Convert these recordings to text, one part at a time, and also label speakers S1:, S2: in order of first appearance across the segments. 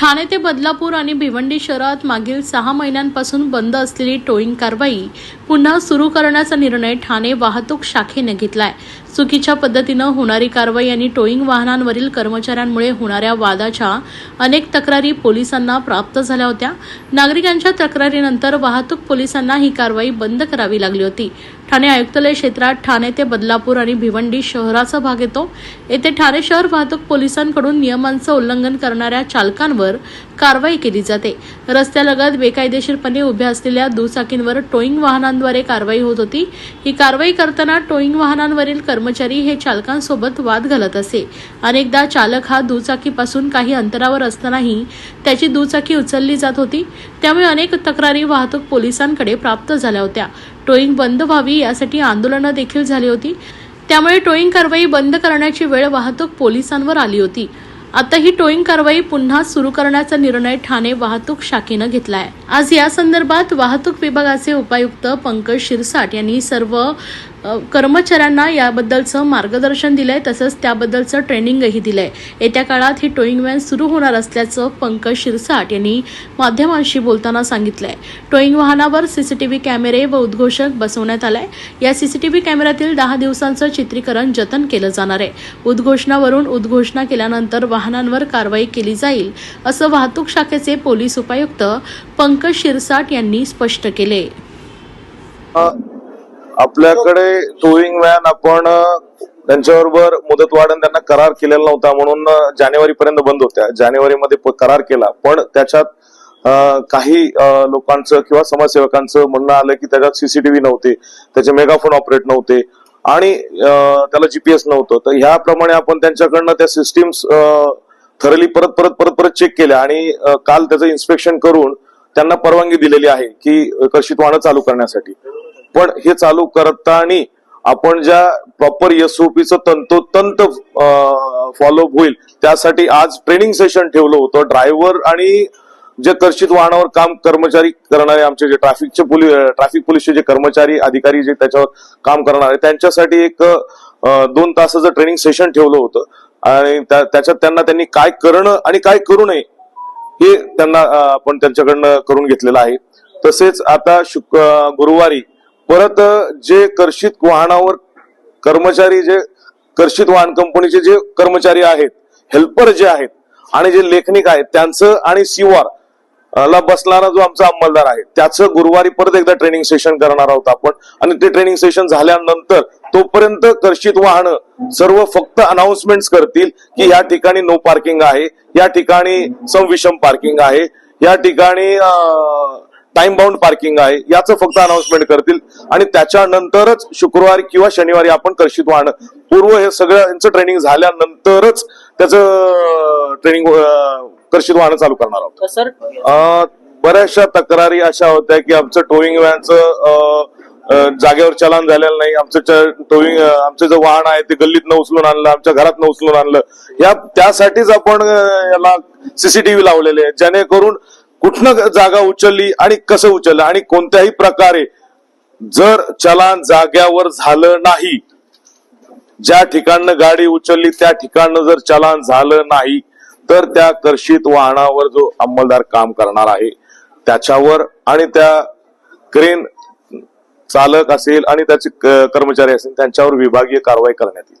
S1: ठाणे ते बदलापूर आणि भिवंडी शहरात मागील सहा महिन्यांपासून बंद असलेली टोईंग कारवाई पुन्हा सुरू करण्याचा निर्णय ठाणे वाहतूक शाखेने घेतलाय. चुकीच्या पद्धतीनं होणारी कारवाई आणि टोईंग वाहनांवरील कर्मचाऱ्यांमुळे होणाऱ्या वादाच्या अनेक तक्रारी पोलिसांना प्राप्त झाल्या होत्या. नागरिकांच्या तक्रारीनंतर वाहतूक पोलिसांना ही कारवाई बंद करावी लागली होती. ठाणे आयुक्तालय क्षेत्रात ठाणे ते बदलापूर आणि भिवंडी शहराचा भाग येतो. येथे ठाणे शहर वाहतूक पोलिसांकडून नियमांचं उल्लंघन करणाऱ्या चालकांवर कारवाई केली जाते. रस्त्यालगत बेकायदेशीरपणे उभ्या असलेल्या दुचाकींवर टोईंग वाहनांद्वारे कारवाई होत होती. ही कारवाई करताना टोईंग वाहनांवरील कर्मचारी हे चालकांसोबत वाद घालत असे. अनेकदा चालक हा दुचाकीपासून काही अंतरावर असतानाही त्याची दुचाकी उचलली जात होती. त्यामुळे अनेक तक्रारी वाहतूक पोलिसांकडे प्राप्त झाल्या होत्या. टोईंग बंद व्हावी यासाठी आंदोलनं देखील झाली होती. त्यामुळे टोईंग कारवाई बंद करण्याची वेळ वाहतूक पोलिसांवर आली होती. आता ही टोईंग कारवाई पुन्हा सुरू करण्याचा निर्णय ठाणे वाहतूक शाखेनं घेतलाय. आज या संदर्भात वाहतूक विभागाचे उपायुक्त पंकज शिरसाट यांनी सर्व कर्मचाऱ्यांना याबद्दलचं मार्गदर्शन दिलं आहे तसंच त्याबद्दलचं ट्रेनिंगही दिलं आहे येत्या काळात ही टोईंग व्हॅन सुरू होणार असल्याचं पंकज शिरसाट यांनी माध्यमांशी बोलताना सांगितलं आहे टोईंग वाहनावर सीसीटीव्ही कॅमेरे व उद्घोषक बसवण्यात आलाय. या सीसीटीव्ही कॅमेऱ्यातील दहा दिवसांचं चित्रीकरण जतन केलं जाणार आहे. उद्घोषणावरून उद्घोषणा केल्यानंतर वाहनांवर कारवाई केली जाईल असं वाहतूक शाखेचे पोलीस उपायुक्त पंकज शिरसाट यांनी स्पष्ट केले
S2: आपल्याकडे टोईंग व्हॅन आपण त्यांच्याबरोबर मुदत वाढन त्यांना करार केलेला नव्हता म्हणून जानेवारी पर्यंत बंद होत्या. जानेवारीमध्ये करार केला. पण त्याच्यात काही लोकांचं किंवा समाजसेवकांचं म्हणणं आलं की त्याच्यात सीसीटीव्ही नव्हते त्याचे मेगाफोन ऑपरेट नव्हते आणि त्याला जीपीएस नव्हतं. तर ह्याप्रमाणे आपण त्यांच्याकडनं त्या सिस्टीम्स थरली परत परत परत परत चेक केल्या आणि काल त्याचं इन्स्पेक्शन करून त्यांना परवानगी दिलेली आहे की कर्षित वाहनं चालू करण्यासाठी. पण हे चालू करताना आपण ज्या प्रॉपर एसओपीचं तंतोतंत फॉलोअप होईल त्यासाठी आज ट्रेनिंग सेशन ठेवलं होतं. ड्रायव्हर आणि जे कर्षित वाहनावर काम कर्मचारी करणारे आमचे जे ट्रॅफिकचे पोलीस ट्रॅफिक पोलीसचे जे कर्मचारी अधिकारी जे त्याच्यावर काम करणारे त्यांच्यासाठी एक दोन तासाचं ट्रेनिंग सेशन ठेवलं होतं. आणि त्या- त्याच्यात त्यांना त्यांनी काय करणं आणि काय करू नये हे त्यांना आपण त्यांच्याकडनं करून घेतलेलं आहे. तसेच आता शुक गुरुवारी परत जे कर्षित वाहनावर कर्मचारी जे कर्षित वाहन कंपनीचे जे कर्मचारी आहेत हेल्पर जे आहेत आणि जे लेखनिक आहेत त्यांचं आणि सीवार ला बसणारा जो आमचा अंमलदार आहे त्याचं गुरुवारी परत एकदा ट्रेनिंग सेशन करणार आहोत आपण. आणि ते ट्रेनिंग सेशन झाल्यानंतर तोपर्यंत कर्षित वाहनं सर्व फक्त अनाउन्समेंट करतील की या ठिकाणी नो पार्किंग आहे या ठिकाणी समविषम पार्किंग आहे या ठिकाणी टाइम बाउंड पार्किंग आहे याचं फक्त अनाउन्समेंट करतील. आणि त्याच्यानंतरच शुक्रवारी किंवा शनिवारी आपण कर्षित वाहनं. पूर्व हे सगळं यांचं ट्रेनिंग झाल्यानंतरच त्याचं ट्रेनिंग कर्षित वाहनं चालू करणार आहोत. बऱ्याचशा तक्रारी अशा होत्या की आमचं टोईंग व्हॅनचं जागेवर चलान झालेलं नाही. आमचं टोईंग आमचं जे वाहन आहे ते गल्लीत उचलून आणलं आमच्या घरात उचलून आणलं. या त्यासाठीच आपण याला सीसीटीव्ही लावलेले आहे जेणेकरून कुठनं जागा उचलली आणि कसं उचललं आणि कोणत्याही प्रकारे जर चलान जाग्यावर झालं नाही ज्या ठिकाणनं गाडी उचलली त्या ठिकाणनं जर चलान झालं नाही तर त्या कर्षित वाहनावर जो अंमलदार काम करणार आहे त्याच्यावर आणि त्या क्रेन चालक असेल आणि त्याचे क- कर्मचारी असेल त्यांच्यावर विभागीय कारवाई करण्यात येईल.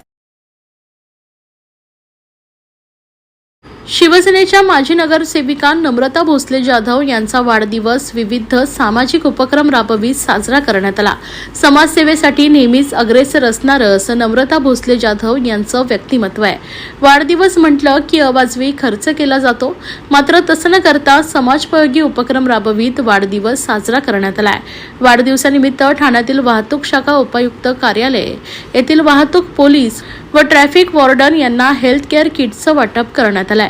S1: शिवसेनेच्या माजी नगरसेविका नम्रता भोसले जाधव यांचा वाढदिवस विविध सामाजिक उपक्रम राबवीत साजरा करण्यात आला. समाजसेवेसाठी नेहमीच अग्रेसर असणारं असं नम्रता भोसले जाधव यांचं व्यक्तिमत्व आहे. वाढदिवस म्हटलं की अवाजवी खर्च केला जातो. मात्र तसं न करता समाजपयोगी उपक्रम राबवीत वाढदिवस साजरा करण्यात आलाय. वाढदिवसानिमित्त ठाण्यातील वाहतूक शाखा उपायुक्त कार्यालय येथील वाहतूक पोलीस व ट्रॅफिक वॉर्डन यांना हेल्थ केअर किटचं वाटप करण्यात आलंय.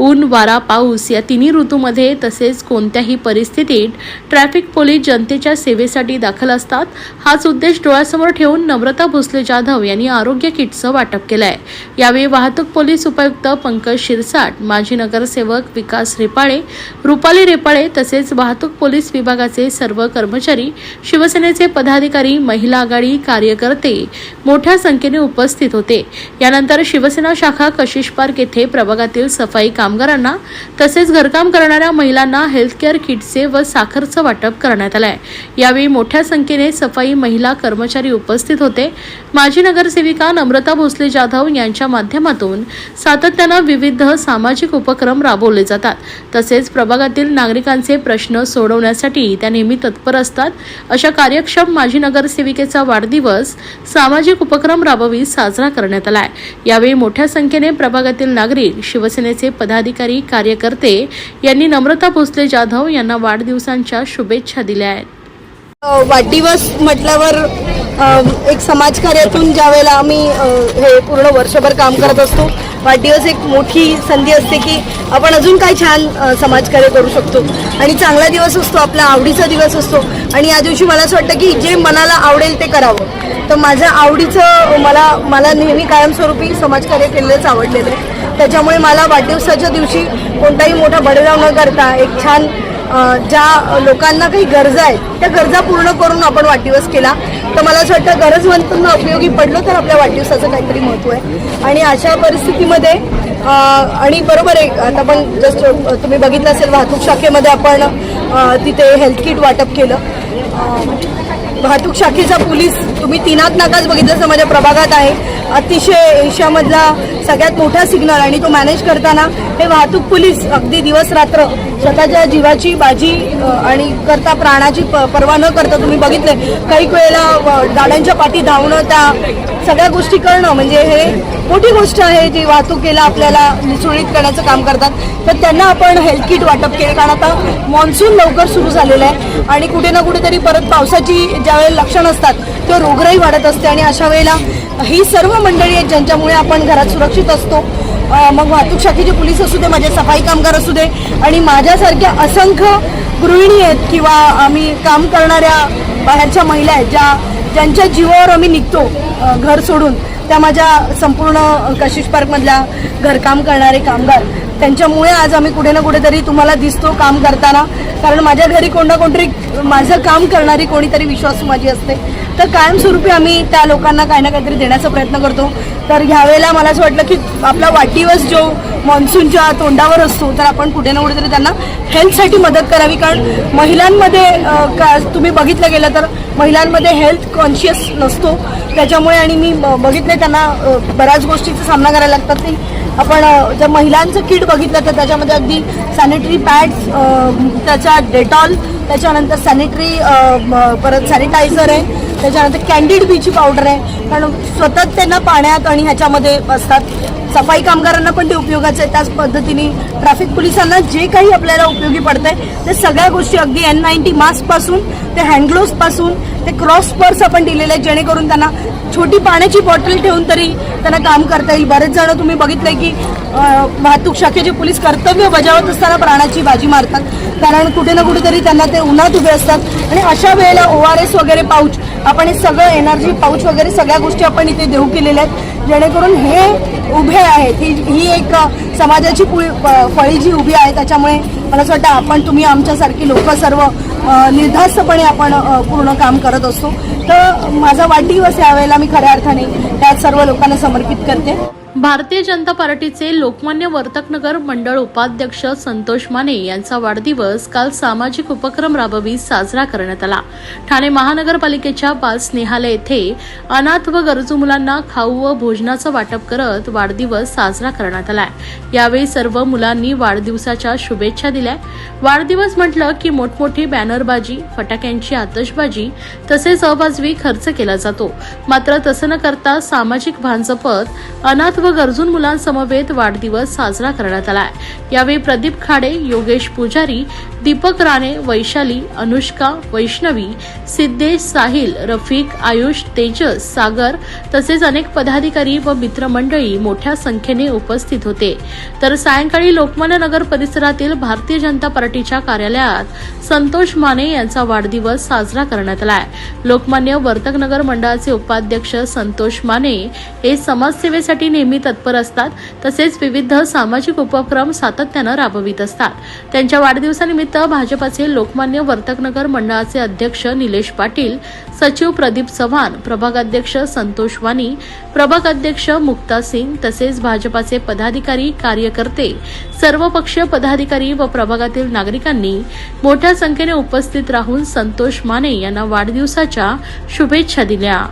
S1: ऊन वारा पाऊस या तिन्ही ऋतूमध्ये तसेच कोणत्याही परिस्थितीत ट्रॅफिक पोलीस जनतेच्या सेवेसाठी दाखल असतात. हाच उद्देश डोळ्यासमोर ठेवून नम्रता भोसले जाधव यांनी आरोग्य किटचं वाटप केलं आहे यावेळी वाहतूक पोलीस उपायुक्त पंकज शिरसाट माजी नगरसेवक विकास रेपाळे रुपाली रेपाळे तसेच वाहतूक पोलीस विभागाचे सर्व कर्मचारी शिवसेनेचे पदाधिकारी महिला आघाडी कार्यकर्ते मोठ्या संख्येने उपस्थित होते. यानंतर शिवसेना शाखा कशिश पार्क येथे प्रभागातील सफाई काम कामगारांना तसेच घरकाम करणाऱ्या महिलांना हेल्थकेअर किटचे व साखरचं वाटप करण्यात आलंय. यावेळी मोठ्या संख्येने सफाई महिला कर्मचारी उपस्थित होते. माजी नगरसेविका नम्रता भोसले जाधव यांच्या माध्यमातून सातत्यानं विविध सामाजिक उपक्रम राबवले जातात. तसेच प्रभागातील नागरिकांचे प्रश्न सोडवण्यासाठी त्या नेहमी तत्पर असतात. अशा कार्यक्षम माजी नगरसेविकेचा वाढदिवस सामाजिक उपक्रम राबवी साजरा करण्यात आलाय. यावेळी मोठ्या संख्येने प्रभागातील नागरिक शिवसेनेचे पदाधिकारी कार्यकर्ते यांनी नम्रता भोसले जाधव यांना वाढदिवसांच्या शुभेच्छा दिल्या आहेत.
S3: वाढदिवस म्हटल्यावर एक समाजकार्यातून ज्या वेळेला आम्ही हे पूर्ण वर्षभर काम करत असतो वाढदिवस एक मोठी संधी असते की आपण अजून काय छान समाजकार्य करू शकतो. आणि चांगला दिवस असतो आपला आवडीचा दिवस असतो. आणि या दिवशी मला असं वाटतं की जे मनाला आवडेल ते करावं. तर माझं आवडीचं मला मला नेहमी कायमस्वरूपी समाजकार्य केलेलंच आवडलेलं आहे. त्याच्यामुळे मला वाढदिवसाच्या दिवशी कोणताही मोठा बडेराव न करता एक छान ज्या लोकांना काही गरजा आहेत त्या गरजा पूर्ण करून आपण वाढदिवस केला. तर मला असं वाटतं गरजवंतांना उपयोगी पडलो तर आपल्या वाढदिवसाचं काहीतरी महत्त्व आहे. आणि अशा परिस्थितीमध्ये आणि बरोबर आहे आता पण जस्ट तुम्ही बघितलं असेल वाहतूक शाखेमध्ये आपण तिथे हेल्थ किट वाटप केलं. वाहतूक शाखेचा पोलीस तुम्ही तीनात नाकाच बघितलं असं माझ्या प्रभागात आहे. अतिशय एशियामधला सगळ्यात मोठा सिग्नल आणि तो मॅनेज करताना हे वाहतूक पोलीस अगदी दिवस रात्र स्वतःच्या जीवाची बाजी आणि करता प्राणाची प- पर्वा न करता तुम्ही बघितले काही वेळेला गाड्यांच्या पाठी धावणं त्या सगळ्या गोष्टी करणं म्हणजे हे मोठी गोष्ट आहे जी वाहतुकीला आपल्याला सुरळीत करण्याचं काम करतात. तर त्यांना आपण हेल्थ किट वाटप केलं कारण आता मान्सून लवकर सुरू झालेलं आहे. आणि कुठे ना कुठेतरी परत पावसाची ज्यावेळेला लक्षणं असतात तेव्हा रोगराई वाढत असते. आणि अशा वेळेला ही सर्व मंडळी आहेत ज्यांच्यामुळे आपण घरात सुरक्षित असतो. मग वाहतूक शाखेचे पोलीस असू दे माझे सफाई कामगार असू दे आणि माझ्यासारख्या असंख्य गृहिणी आहेत किंवा आम्ही काम करणाऱ्या बाहेरच्या महिला आहेत ज्या ज्यांच्या जीवावर आम्ही निघतो घर सोडून. त्या माझ्या संपूर्ण कशिश पार्कमधल्या घरकाम करणारे कामगार. त्यांच्यामुळे आज आम्ही कुठे ना कुठेतरी तुम्हाला दिसतो काम करताना. कारण माझ्या घरी कोणना कोणतरी माझं काम करणारी कोणीतरी विश्वासू माझी असते. तर कायमस्वरूपी आम्ही त्या लोकांना काही ना काहीतरी देण्याचा प्रयत्न करतो. तर ह्यावेळेला मला असं वाटलं की आपला वाटीवस जो मान्सूनच्या तोंडावर असतो तर आपण कुठे ना कुठेतरी त्यांना हेल्थसाठी मदत करावी. कारण महिलांमध्ये का तुम्ही बघितलं गेलं तर महिलांमध्ये हेल्थ कॉन्शियस नसतो. त्याच्यामुळे आणि मी ब- बघितले त्यांना बऱ्याच गोष्टीचा सामना करायला लागतात. ते आपण जर महिलांचं किट बघितलं तर त्याच्यामध्ये अगदी सॅनिटरी पॅड्स त्याचा डेटॉल त्याच्यानंतर सॅनिटरी परत सॅनिटायझर आहे. त्याच्यानंतर कॅन्डिड बीची पावडर आहे. कारण सतत त्यांना पाण्यात आणि ह्याच्यामध्ये असतात. सफाई कामगारांना पण ते उपयोगाचं आहे. त्याच पद्धतीने ट्रॅफिक पोलिसांना जे काही आपल्याला उपयोगी पडतंय ते सगळ्या गोष्टी अगदी एन नाईन्टी मास्कपासून ते हँडग्लोव्सपासून ते क्रॉस पर्स आपण दिलेले आहेत जेणेकरून त्यांना छोटी पाण्याची बॉटल ठेवून तरी त्यांना काम करता येईल. बरेच जण तुम्ही बघितलंय की वाहतूक शाखेचे पोलीस कर्तव्य बजावत असताना प्राणाची बाजी मारतात. कारण कुठे ना कुठेतरी त्यांना ते उन्हात उभे असतात. आणि अशा वेळेला ओ आर एस वगैरे पाऊच आपण हे सगळं एनर्जी पाऊच वगैरे सगळ्या गोष्टी आपण इथे देऊ केलेल्या आहेत. जेणेकरून हे उभे आहेत. ही ही एक समाजाची पुळी- फळी जी उभी आहे त्याच्यामुळे मला असं वाटतं आपण तुम्ही आमच्यासारखी लोक सर्व निर्धास्तपणे आपण पूर्ण काम करत असतो. तर माझा वाढदिवस यावेळेला मी खऱ्या अर्थाने त्या सर्व लोकांना समर्पित करते.
S1: भारतीय जनता पार्टीचे लोकमान्य वर्तकनगर मंडळ उपाध्यक्ष संतोष माने यांचा वाढदिवस काल सामाजिक उपक्रम राबवी साजरा करण्यात आला. ठाणे महानगरपालिकेच्या बाल स्नेहालय येथे अनाथ व गरजू मुलांना खाऊ व भोजनाचं वाटप करत वाढदिवस साजरा करण्यात आला यावेळी सर्व मुलांनी वाढदिवसाच्या शुभेच्छा दिल्या. वाढदिवस म्हटलं की मोठमोठी बॅनरबाजी फटाक्यांची आतषबाजी तसेच अवाजवी खर्च केला जातो. मात्र तसं न करता सामाजिक भान जपत अनाथ व गरजून मुलांसमवेत वाढदिवस साजरा करण्यात आला यावेळी प्रदीप खाडे योगेश पुजारी दीपक राणे वैशाली अनुष्का वैष्णवी सिद्धेश साहिल रफिक आयुष तेजस सागर तसेच अनेक पदाधिकारी व मित्रमंडळी मोठ्या संख्येने उपस्थित होते. तर सायंकाळी लोकमान्य नगर परिसरातील भारतीय जनता पार्टीच्या कार्यालयात संतोष माने यांचा वाढदिवस साजरा करण्यात आलाय. लोकमान्य वर्तकनगर मंडळाचे उपाध्यक्ष संतोष माने हे समाजसेवेसाठी नेहमी तत्पर असतात तसेच विविध सामाजिक उपक्रम सातत्यानं राबवित असतात. त्यांच्या वाढदिवसानिमित्त भाजपाचे लोकमान्य वर्तकनगर मंडळाचे अध्यक्ष निलेश पाटील सचिव प्रदीप चव्हाण प्रभागाध्यक्ष संतोष वानी प्रभागाध्यक्ष मुक्ता सिंग तसेच भाजपाचे पदाधिकारी कार्यकर्ते सर्वपक्षीय पदाधिकारी व प्रभागातील नागरिकांनी मोठ्या संख्येने उपस्थित राहून संतोष माने यांना वाढदिवसाच्या शुभेच्छा दिल्या.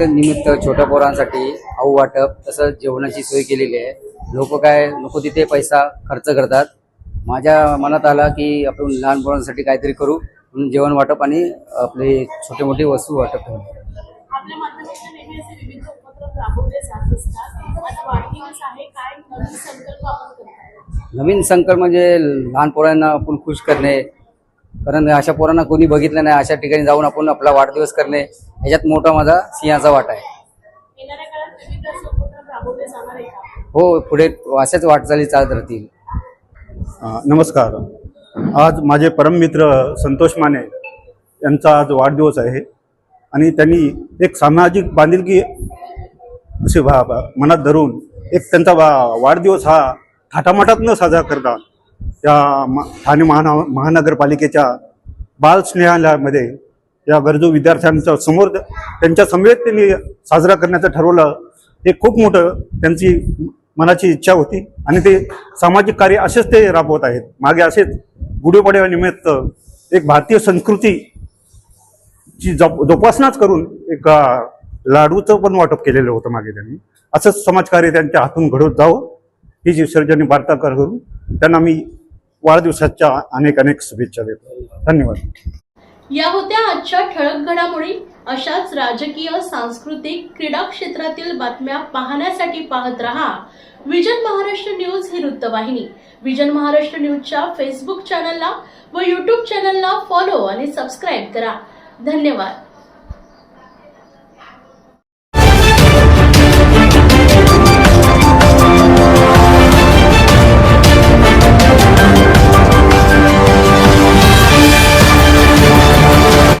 S4: निमित्त छोट्या पोरांसाठी आऊ वाटप तसंच जेवणाची सोय केलेली आहे. लोक काय नको तिथे पैसा खर्च करतात. माझ्या मनात आला की आपण लहान पोरांसाठी काहीतरी करू. म्हणून जेवण वाटप आणि आपले छोटे मोठे वस्तू वाटप
S1: नवीन संकल्प
S4: म्हणजे लहान पोरांना आपण खुश करणे कारण अशा पोरांना कोणी बघितलं नाही अशा ठिकाणी जाऊन आपण आपला वाढदिवस करणे ह्याच्यात मोठा माझा सिंहाचा वाटा आहे. हो पुढे अशाच वाटचाली चालत राहतील.
S5: नमस्कार. आज माझे परममित्र संतोष माने यांचा आज वाढदिवस आहे आणि त्यांनी एक सामाजिक बांधिलकी असे भा मनात धरून एक त्यांचा वाढदिवस हा थाटामाटात न साजरा करता या म ठाणे महाना महानगरपालिकेच्या बाल स्नेहालयामध्ये या गरजू विद्यार्थ्यांच्या समोर त्यांच्या समवेत त्यांनी साजरा करण्याचं ठरवलं हे खूप मोठं त्यांची मनाची इच्छा होती आणि ते सामाजिक कार्य असेच ते राबवत आहेत. मागे असेच गुढीपाडव्यानिमित्त एक भारतीय संस्कृती ची जप जोपासनाच करून एक लाडूचं पण वाटप केलेलं होतं मागे त्यांनी. असंच समाजकार्य त्यांच्या हातून घडवत जावं ही जी सर्जनी वार्ता करून त्यांना मी वाढदिवसाच्या अनेक अनेक शुभेच्छा देतो. धन्यवाद.
S1: या होत्या आजच्या ठळक घडामोडी. अशाच राजकीय सांस्कृतिक क्रीडा क्षेत्रातील बातम्या पाहण्यासाठी पाहत रहा. विजन महाराष्ट्र न्यूज ही वृत्तवाहिनी. विजन महाराष्ट्र न्यूजच्या फेसबुक चॅनलला व यूट्यूब चॅनलला फॉलो आणि सबस्क्राईब करा. धन्यवाद.